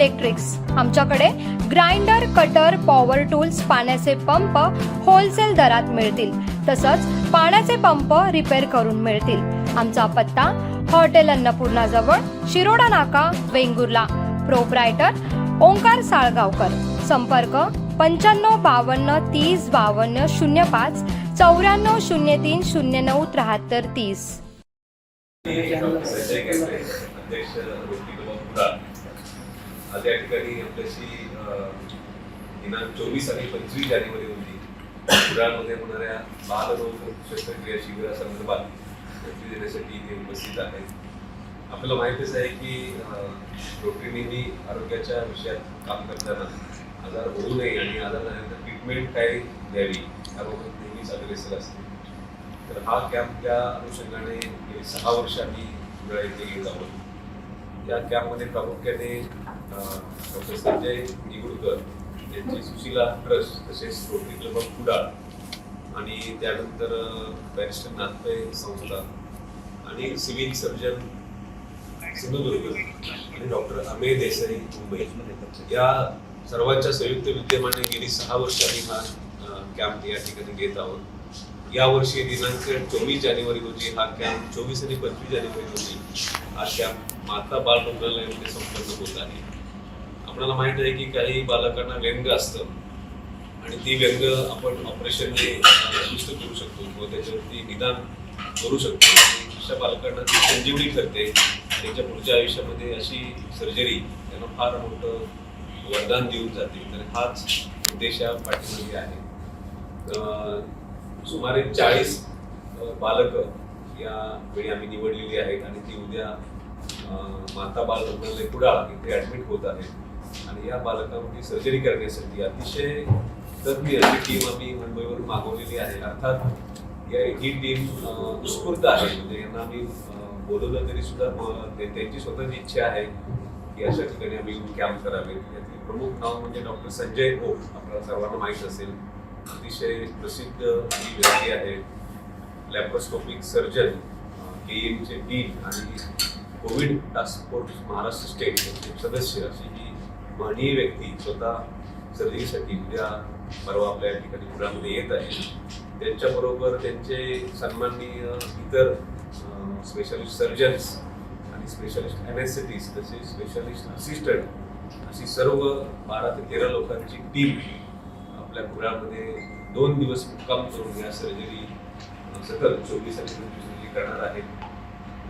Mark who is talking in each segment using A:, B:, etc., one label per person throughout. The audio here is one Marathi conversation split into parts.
A: इलेक्ट्रिक्स आमच्याकडे ग्राइंडर कटर पॉवर टूल्स पाण्याचे पंप होलसेल दरात मिळतील तसंच पाण्याचे पंप रिपेअर करून मिळतील आमचा पत्ता हॉटेल अन्नपूर्णा जवळ शिरोडा नाका वेंगुर्ला प्रोपरायटर ओंकार साळगावकर संपर्क पंच्याण्णव बावन्न तीस बावन्न शून्य पाच चौऱ्याण्णव शून्य तीन शून्य नऊ त्र्याहत्तर तीस
B: संजय या ठिकाणी आपल्याशी दिनांक चोवीस आणि पंचवीस जानेवारी रोजी कुडाळमध्ये होणाऱ्या बालरोग शस्त्रक्रिया शिबिरासंदर्भात माहिती देण्यासाठी ते उपस्थित आहे आपल्याला माहितीच आहे की रोटरी नेहमी आरोग्याच्या विषयात काम करताना आजार होऊ नये आणि आजार झाल्यानंतर ट्रीटमेंट काय द्यावी याबाबत नेहमीच अग्रेसर असते. तर हा कॅम्प त्या अनुषंगाने सहा वर्ष आम्ही कुडाळ येथे घेत आहोत. या कॅम्पमध्ये प्रामुख्याने डॉक्टर संजय निगुडकर यांची सुशिला ट्रस्ट तसेच रोटरी क्लब ऑफ कुडाळ आणि त्यानंतर बॅरिस्टर नाथपे संस्था आणि सिव्हिल सर्जन सिंधुदुर्ग आणि डॉक्टर अमेय देसाई मुंबई. या सर्वांच्या संयुक्त विद्यमाने गेली सहा वर्ष आम्ही हा कॅम्प या ठिकाणी घेत आहोत. या वर्षी दिनांक चोवीस जानेवारी रोजी हा कॅम्प चोवीस आणि पंचवीस जानेवारी रोजी हा कॅम्प माता बाल रुग्णालयामध्ये संपन्न होत आहे. आपल्याला माहीत आहे की काही बालकांना व्यंग असतं. आणि ती व्यंग आपण ऑपरेशनने दुरुस्त करू शकतो किंवा त्याच्यावरती निदान करू शकतो. अशा बालकांना ती संजीवनी ठरते त्यांच्या पुढच्या आयुष्यामध्ये अशी सर्जरी त्यांना फार मोठं वरदान देऊन जाते. तर हाच उद्देश या पाठीमागे आहे. सुमारे चाळीस बालक या वेळी आम्ही निवडलेली आहेत आणि ती उद्या माता बाल रुग्णालय कुडाळ इथे ऍडमिट होत आहे. आणि या बालकांमध्ये सर्जरी करण्यासाठी अतिशय तज्ञ अशी टीम आम्ही मुंबईवरून मागवलेली आहे. अर्थात या ही टीम उत्स्फूर्त आहे. म्हणजे यांना आम्ही बोलवलं तरी सुद्धा म- त्यांची स्वतःची इच्छा आहे की अशा ठिकाणी आम्ही येऊन कॅम्प करावे. यातील प्रमुख नाव म्हणजे डॉक्टर संजय ओ आपल्याला सर्वांना माहीत असेल. अतिशय प्रसिद्ध ही व्यक्ती आहे. लॅप्रोस्कोपिक सर्जन के एमचे डीन आणि Covid task force Maharashtra state सदस्य अशी ही माननीय व्यक्ती स्वतः सर्जरीसाठी उद्या परवा आपल्या ठिकाणी पुण्यामध्ये येत आहे त्यांच्याबरोबर त्यांचे सन्माननीय इतर स्पेशलिस्ट सर्जन्स आणि स्पेशलिस्ट अनेस्थेटिस्ट तसेच स्पेशलिस्ट असिस्टंट अशी सर्व बारा ते तेरा लोकांची टीम आपल्या पुण्यामध्ये दोन दिवस मुक्काम करून या सर्जरी सतत चोवीस आणि पंचवीस करणार आहे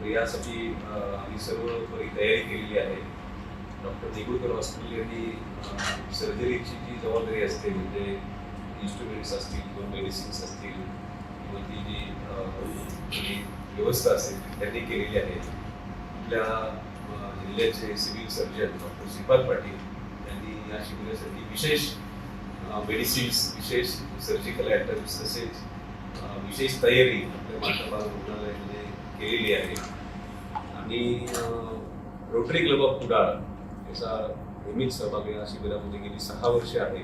B: तर यासाठी आम्ही सर्व बरी तयारी केलेली आहे. डॉक्टर देगुळकर हॉस्पिटल यांनी सर्जरीची जी जबाबदारी असते म्हणजे इन्स्ट्रुमेंट्स असतील किंवा मेडिसिन्स असतील किंवा ती जी व्यवस्था असेल त्यांनी केलेली आहे. आपल्या जिल्ह्याचे civil surgeon doctor Shripad Patil यांनी या शिबिरासाठी विशेष मेडिसिन्स विशेष सर्जिकल आयटम्स तसेच विशेष तयारी आपल्या माताबाल रुग्णालय केलेली आहे. आणि रोटरी क्लब ऑफ कुडाळ याचा नेहमीच सहभाग या शिबिरामध्ये गेली सहा वर्ष आहे.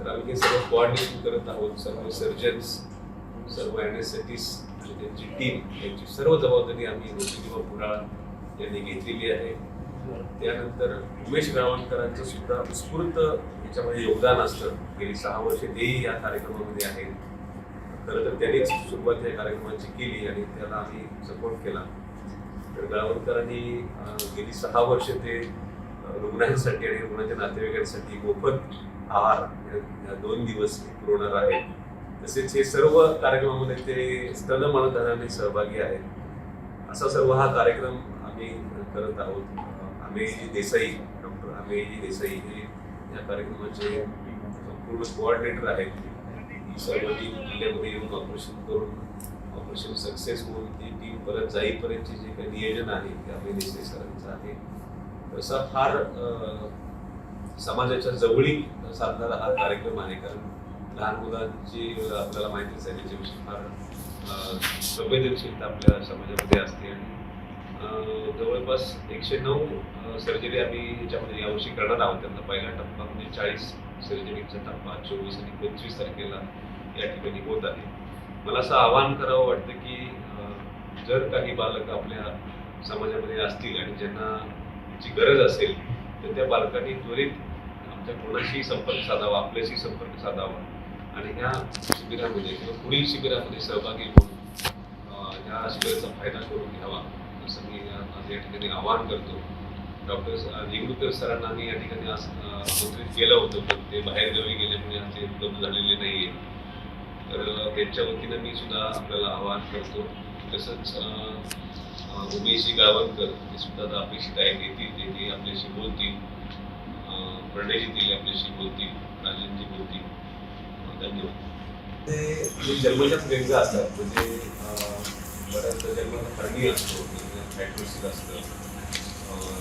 B: तर आम्ही हे सर्व कोऑर्डिनेशन करत आहोत. सर्व सर्जन्स सर्व अॅनेस्थेटिस्ट म्हणजे त्यांची टीम यांची सर्व जबाबदारी आम्ही रोटरी क्लब ऑफ कुडाळ यांनी घेतलेली आहे. त्यानंतर उमेश गावणकरांचं सुद्धा उत्स्फूर्त याच्यामध्ये योगदान असतं. गेली सहा वर्षे तेही या कार्यक्रमामध्ये आहेत. खरं तर त्यांनीच सुरुवात या कार्यक्रमाची केली आणि त्याला आम्ही सपोर्ट केला. तर गावणकरांनी गेली सहा वर्ष ते रुग्णांसाठी आणि रुग्णांच्या नातेवाईकांसाठी मोफत आहार या- दोन दिवस पुरवणार आहेत. तसेच हे सर्व कार्यक्रमामध्ये ते स्तन मानधनाने सहभागी आहेत. असा सर्व हा कार्यक्रम आम्ही करत आहोत. अं, अमेयजी देसाई डॉक्टर अमेयजी देसाई हे या कार्यक्रमाचे संपूर्ण कोऑर्डिनेटर आहेत. सर्व टीम जिल्ह्यामध्ये येऊन ऑपरेशन करून ऑपरेशन सक्सेस होऊन ती टीम परत जाईपर्यंतचे जे काही नियोजन आहे ते आपले देसाई सरांचं आहे. तसा फार समाजाच्या जवळीक साधणारा हा कार्यक्रम आहे. कारण लहान मुलांची आपल्याला माहितीच आहे त्याच्याविषयी फार संवेदनशीलता आपल्या समाजामध्ये असते. आणि जवळपास एकशे नऊ सर्जरी आम्ही याच्यामध्ये यावर्षी करणार आहोत. त्यांना पहिला टप्पा म्हणजे चाळीस सर्जरीचा टप्पा चोवीस आणि पंचवीस तारखेला या ठिकाणी होत आहे. मला असं आवाहन करावं वाटतं की जर काही बालक आपल्या समाजामध्ये असतील आणि ज्यांना ची गरज असेल तर त्या बालकांनी त्वरित आमच्या कोणाशी संपर्क साधावा आपल्याशी संपर्क साधावा आणि ह्या शिबिरामध्ये किंवा पुढील शिबिरामध्ये सहभागी होऊन ह्या शिबिराचा फायदा करून घ्यावा असं मी या- या ठिकाणी आवाहन करतो. डॉक्टर निगडूकर सरांना मी या ठिकाणी आमंत्रित केलं होतं पण ते बाहेर गावी गेल्यामुळे आमचे ते उपलब्ध झालेले नाही आहे तर त्यांच्या वतीनं मी सुद्धा आपल्याला आवाहन करतो तसंच अं, अं, गावणकर ते सुद्धा आता अपेक्षित काय येतील ते ते आपल्याशी बोलतील. अं, प्रणयजी आपल्याशी बोलतील राजनजी बोलतील. धन्यवाद. ते जे जन्मजात व्यंग असतात म्हणजे बऱ्याचदा जन्माचा हरणी असतो म्हणजे, फॅटोसिस असतं.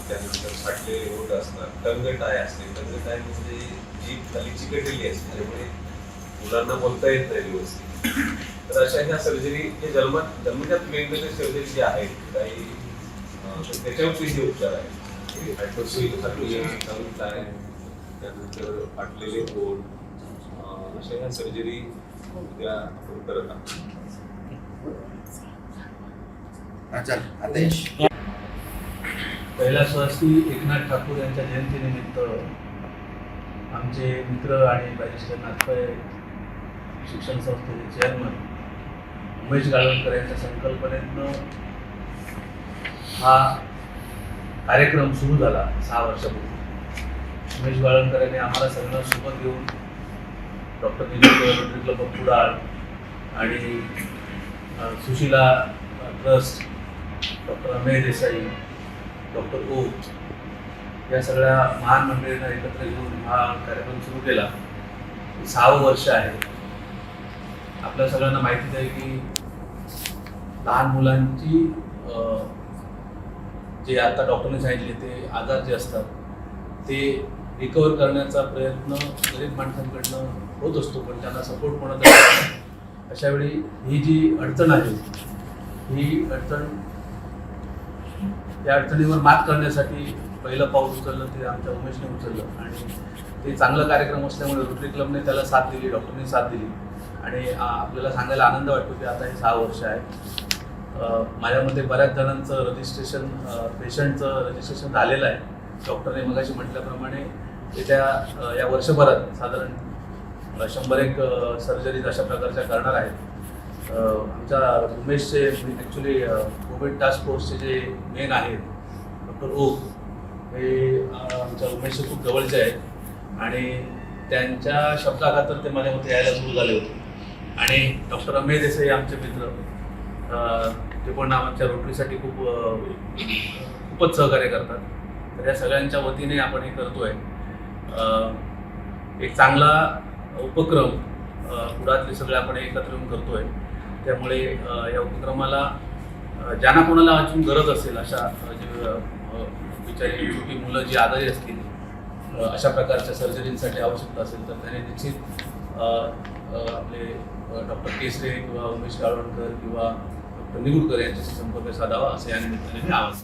B: त्यानंतर फाटलेले ओठ असतात टंगटाय असते. टंगटाय म्हणजे जी खाली चिकटलेली असते त्यामुळे मुलांना बोलता येत नाही व्यवस्थित. तर अशा ह्या सर्जरी जे जन्मात जन्मजात वेगवेगळ्या सर्जरी जे आहेत काही त्याच्यावरती जे उपचार आहेत. टंगटाय त्यानंतर फाटलेले ओठ अशा ह्या सर्जरी उद्या आपण करत आहोत.
C: अच्छा आदेश.
D: पहिला स्वस्ती एकनाथ ठाकूर यांच्या जयंतीनिमित्त आमचे मित्र आणि बॅरिस्टर नाथपाय शिक्षण संस्थेचे चेअरमन उमेश गाळवणकर यांच्या संकल्पनेतनं हा कार्यक्रम सुरू झाला सहा वर्षापूर्वी. उमेश गाळवणकर यांनी आम्हाला सगळ्यांना सोबत घेऊन doctor Nilekar Rotary Club of Kudal आणि Sushila trust doctor Amey Desai doctor ओ या सगळ्या महान मंडळींना एकत्र घेऊन हा कार्यक्रम सुरू केला सहावं वर्ष आहे आपल्या सगळ्यांना माहितीच आहे की लहान मुलांची जे आता डॉक्टरने सांगितले ते आजार जे असतात ते रिकवर करण्याचा प्रयत्न गरीब माणसांकडनं होत असतो पण त्यांना सपोर्ट कोणाचा नाही. अशा वेळी ही जी अडचण आहे ही अडचण त्या अडचणीवर मात करण्यासाठी पहिलं पाऊल उचललं ते आमच्या उमेशने उचललं. आणि ते चांगलं कार्यक्रम असल्यामुळे रोटरी क्लबने त्याला साथ दिली डॉक्टरने साथ दिली. आणि आपल्याला सांगायला आनंद वाटतो की आता हे सहा वर्ष आहे. माझ्या मते बऱ्याच जणांचं रजिस्ट्रेशन पेशंटचं रजिस्ट्रेशन झालेलं आहे. डॉक्टरने मगाशी म्हटल्याप्रमाणे येत्या या वर्षभरात साधारण शंभर एक सर्जरीज अशा प्रकारच्या करणार आहेत. आमच्या उमेशचे ॲक्च्युली कोविड टास्क फोर्सचे जे मेन आहेत डॉक्टर ओक हे आमच्या उमेशचे खूप जवळचे आहेत. आणि त्यांच्या शब्दाखातर ते माझ्यामध्ये यायला सुरू झाले होते. आणि डॉक्टर अमेय देसाई आमचे मित्र. ते पण आमच्या रोटरीसाठी खूप खूपच सहकार्य करतात. तर या सगळ्यांच्या वतीने आपण हे करतो आहे एक चांगला उपक्रम अ, कुडातले सगळे आपण एकत्र येऊन करतो आहे त्यामुळे या उपक्रमाला ज्यांना कोणाला अजून गरज असेल अशा बिचारी छोटी मुलं जी आजारी असतील अशा प्रकारच्या सर्जरींसाठी आवश्यकता असेल तर त्याने निश्चित आपले डॉक्टर केसरे किंवा उमेश काळवणकर किंवा डॉक्टर निगुडकर यांच्याशी संपर्क साधावा असे या निमित्ताने आवाज